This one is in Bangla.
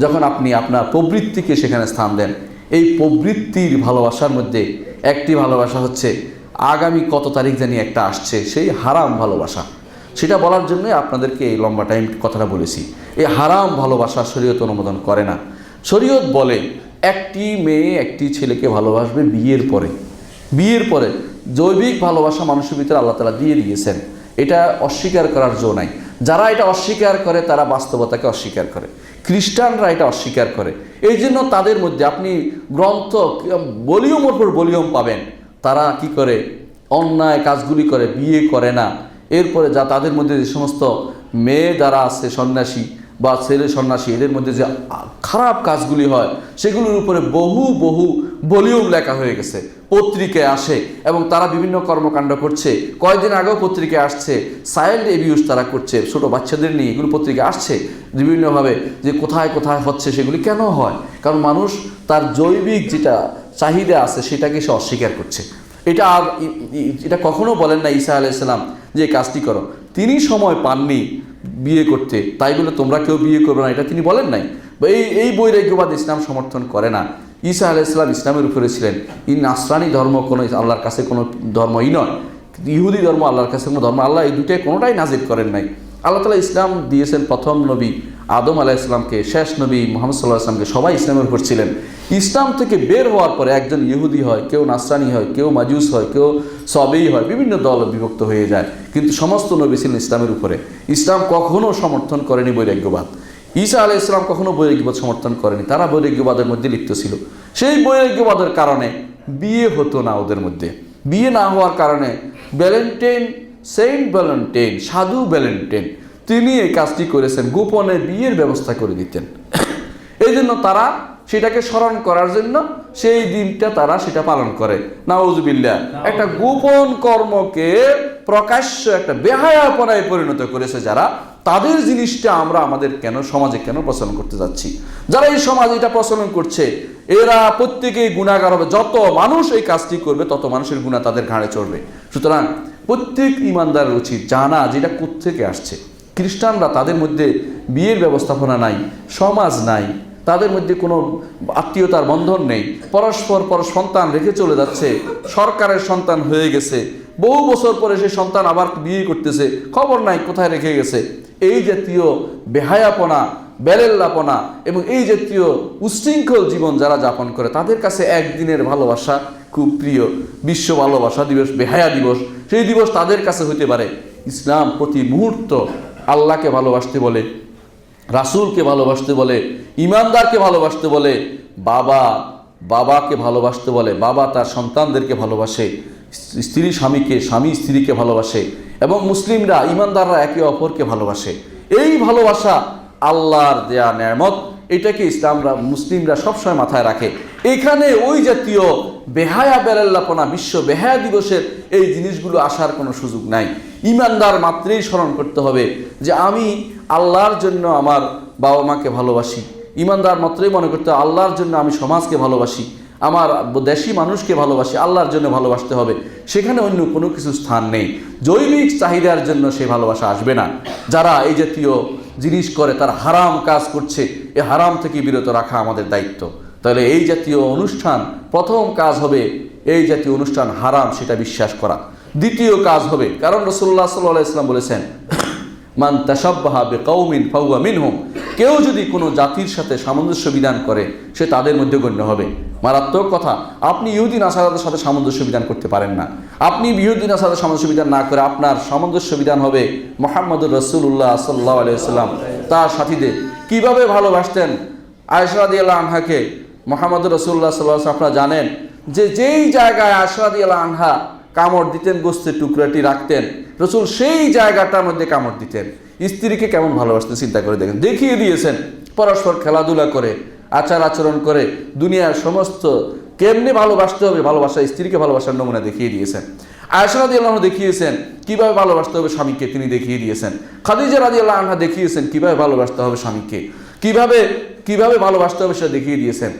যখন আপনি আপনার প্রবৃত্তিকে সেখানে স্থান দেন, এই প্রবৃত্তির ভালোবাসার মধ্যে একটি ভালোবাসা হচ্ছে, আগামী কত তারিখ জানি একটা আসছে, সেই হারাম ভালোবাসা। সেটা বলার জন্যই আপনাদেরকে এই লম্বা টাইম কথাটা বলেছি। এই হারাম ভালোবাসা শরীয়ত অনুমোদন করে না। শরীয়ত বলে, একটি মেয়ে একটি ছেলেকে ভালোবাসবে বিয়ের পরে। বিয়ের পরে জৈবিক ভালোবাসা মানুষের ভিতরে আল্লাহ তালা দিয়ে দিয়েছেন। এটা অস্বীকার করার জো নাই। যারা এটা অস্বীকার করে, তারা বাস্তবতাকে অস্বীকার করে। খ্রিস্টানরা এটা অস্বীকার করে। এই জন্য তাদের মধ্যে আপনি গ্রন্থ বলিয়মের ওপর বলিয়ম পাবেন। তারা কি করে? অন্যায় কাজগুলি করে, বিয়ে করে না। এরপরে যা তাদের মধ্যে যে সমস্ত মেয়ে যারা আছে, সন্ন্যাসী বা ছেলে সন্ন্যাসী, এদের মধ্যে যে খারাপ কাজগুলি হয়, সেগুলোর উপরে বহু বহু ভলিউম লেখা হয়ে গেছে। পত্রিকায় আসে এবং তারা বিভিন্ন কর্মকাণ্ড করছে। কয়েকদিন আগেও পত্রিকায় আসছে চাইল্ড এবিউজ তারা করছে, ছোট বাচ্চাদের নিয়ে এগুলো পত্রিকায় আসছে। বিভিন্নভাবে যে কোথায় কোথায় হচ্ছে সেগুলি কেন হয়? কারণ মানুষ তার জৈবিক যেটা চাহিদা আছে, সেটাকে সে অস্বীকার করছে। এটা আর এটা কখনো বলেন না ঈসা আলাইসাল্লাম যে কাজটি করো। তিনি সময় পাননি বিয়ে করতে। তাই বলে তোমরা কেউ বিয়ে করবে না, এটা তিনি বলেন নাই। বা এই এই বৈরাগ্যবাদ ইসলাম সমর্থন করে না। ঈসা আলাহ ইসলাম ইসলামের উপরে ছিলেন। এই নাসরানি ধর্ম কোনো আল্লাহর কাছে কোনো ধর্মই নয়। ইহুদি ধর্ম আল্লাহর কাছে কোনো ধর্ম। আল্লাহ এই দুটাই কোনোটাই নাজির করেন নাই। আল্লাহ তালা ইসলাম দিয়েছেন প্রথম নবী। আদম আলাহ ইসলামকে শেষ নবী মোহাম্মদ সাল্লাহ ইসলামকে সবাই ইসলামের উপর ছিলেন। ইসলাম থেকে বের হওয়ার পরে একজন ইহুদি হয়, কেউ নাসরানি হয়, কেউ মাজুস হয়, কেউ সবেই হয়, বিভিন্ন দল বিভক্ত হয়ে যায়। কিন্তু সমস্ত নবী ছিলেন ইসলামের উপরে। ইসলাম কখনো সমর্থন করেনি বৈরাগ্যবাদ। ঈসা আলাহ ইসলাম কখনও বৈরাগ্যবাদ সমর্থন করেনি, তারা বৈরাগ্যবাদের মধ্যে লিপ্ত ছিল। সেই বৈরাগ্যবাদের কারণে বিয়ে হতো না ওদের মধ্যে। বিয়ে না হওয়ার কারণে ভ্যালেন্টাইন, সেন্ট ভ্যালেন্টাইন, সাধু ভ্যালেন্টাইন তিনি এই কাজটি করেছেন গোপনে বিয়ের ব্যবস্থা করে দিতেন। এই জন্য তারা সেটাকে স্মরণ করার জন্য সেই দিনটা তারা সেটা পালন করে। নাউজুবিল্লাহ একটা গোপন কর্মকে প্রকাশ্য একটা বেহায়াপনায় পরিণত করেছে যারা তাদের জিনিসটা আমরা আমাদের কেন সমাজে কেন প্রচলন করতে যাচ্ছি? যারা এই সমাজ এটা প্রচলন করছে এরা প্রত্যেকেই গুণাগার হবে। যত মানুষ এই কাজটি করবে তত মানুষের গুণা তাদের ঘাড়ে চড়বে। সুতরাং প্রত্যেক ইমানদারের উচিত জানা যেটা কোত্থেকে আসছে। খ্রিস্টানরা তাদের মধ্যে বিয়ের ব্যবস্থাপনা নাই, সমাজ নাই, তাদের মধ্যে কোনো আত্মীয়তার বন্ধন নেই, পরস্পর পর সন্তান রেখে চলে যাচ্ছে, সরকারের সন্তান হয়ে গেছে, বহু বছর পরে সে সন্তান আবার বিয়ে করতেছে, খবর নাই কোথায় রেখে গেছে। এই জাতীয় বেহায়াপনা, বেলেল্লাপনা এবং এই জাতীয় উশৃঙ্খল জীবন যারা যাপন করে, তাদের কাছে একদিনের ভালোবাসা খুব প্রিয়। বিশ্ব ভালোবাসা দিবস, বেহায়া দিবস, সেই দিবস তাদের কাছে হতে পারে। ইসলাম প্রতি মুহূর্ত আল্লাহকে ভালোবাসতে বলে, রাসূলকে ভালোবাসতে বলে, ইমানদারকে ভালোবাসতে বলে, বাবা, বাবাকে ভালোবাসতে বলে, বাবা তার সন্তানদেরকে ভালোবাসে, স্ত্রী স্বামীকে, স্বামী স্ত্রীকে ভালোবাসে এবং মুসলিমরা, ইমানদাররা একে অপরকে ভালোবাসে। এই ভালোবাসা আল্লাহর দেয়া নেয়ামত, এটাকে ইসলামরা, মুসলিমরা সবসময় মাথায় রাখে। এখানে ওই জাতীয় বেহায়া বেলাল্লাপনা, বিশ্ব বেহায়া দিবসের এই জিনিসগুলো আসার কোনো সুযোগ নাই। ইমানদার মাত্রেই স্মরণ করতে হবে যে আমি আল্লাহর জন্য আমার বাবা মাকে ভালোবাসি। ইমানদার মাত্রই মনে করতে আল্লাহর জন্য আমি সমাজকে ভালোবাসি, আমার দেশি মানুষকে ভালোবাসি, আল্লাহর জন্য ভালোবাসতে হবে। সেখানে অন্য কোনো কিছু স্থান নেই। জৈবিক চাহিদার জন্য সেই ভালোবাসা আসবে না। যারা এই জাতীয় জিনিস করে, তারা হারাম কাজ করছে, এ হারাম থেকে বিরত রাখা আমাদের দায়িত্ব। তাহলে এই জাতীয় অনুষ্ঠান প্রথম কাজ হবে, এই জাতীয় অনুষ্ঠান হারাম, সেটা বিশ্বাস করা। দ্বিতীয় কাজ হবে। কারণ রসুল্লাহ সাল্লাহ বলেছেন, মান তাসাব্বাহা বিকাউমিন ফাহুয়া মিনহুম। কেউ যদি কোনো জাতির সাথে সামঞ্জস্য বিধান করে, সে তাদের মধ্যে গণ্য হবে। মারাত্মক কথা, আপনি ইহুদিন আসাদের সাথে সামঞ্জস্য বিধান করতে পারেন না। আপনি ইহুদিন আসাদের সামঞ্জস্য বিধান না করে আপনার সামঞ্জস্য বিধান হবে মোহাম্মদুর রসুল্লাহ সাল্লাহ আলাইসাল্লাম তার সাথীদের। কীভাবে ভালোবাসতেন? আয়সরাদি আল্লাহ আনহাকে। মোহাম্মদ রসুল্লাহ সাল্লাহ আপনারা জানেন যে যেই জায়গায় আশরাদি আল্লাহ আনহা কামড় দিতেন, গোস্তের টুকরাটি রাখতেন। রসুল সেই জায়গাটার মধ্যে কামড় দিতেন। স্ত্রীকে কেমন ভালোবাসতে চিন্তা করে দেখেন। দেখিয়ে দিয়েছেন পরস্পর খেলাধুলা করে, আচার আচরণ করে, দুনিয়ার সমস্ত কেমনে ভালোবাসতে হবে, ভালোবাসা স্ত্রীকে ভালোবাসার নমুনা দেখিয়ে দিয়েছেন। আয়সরাদি আল্লাহ দেখিয়েছেন, কীভাবে ভালোবাসতে হবে স্বামীকে তিনি দেখিয়ে দিয়েছেন। খাদিজা রাজি আল্লাহ আনহা দেখিয়েছেন, কীভাবে ভালোবাসতে হবে স্বামীকে, কীভাবে কীভাবে ভালোবাসতে হবে সেটা দেখিয়ে দিয়েছেন।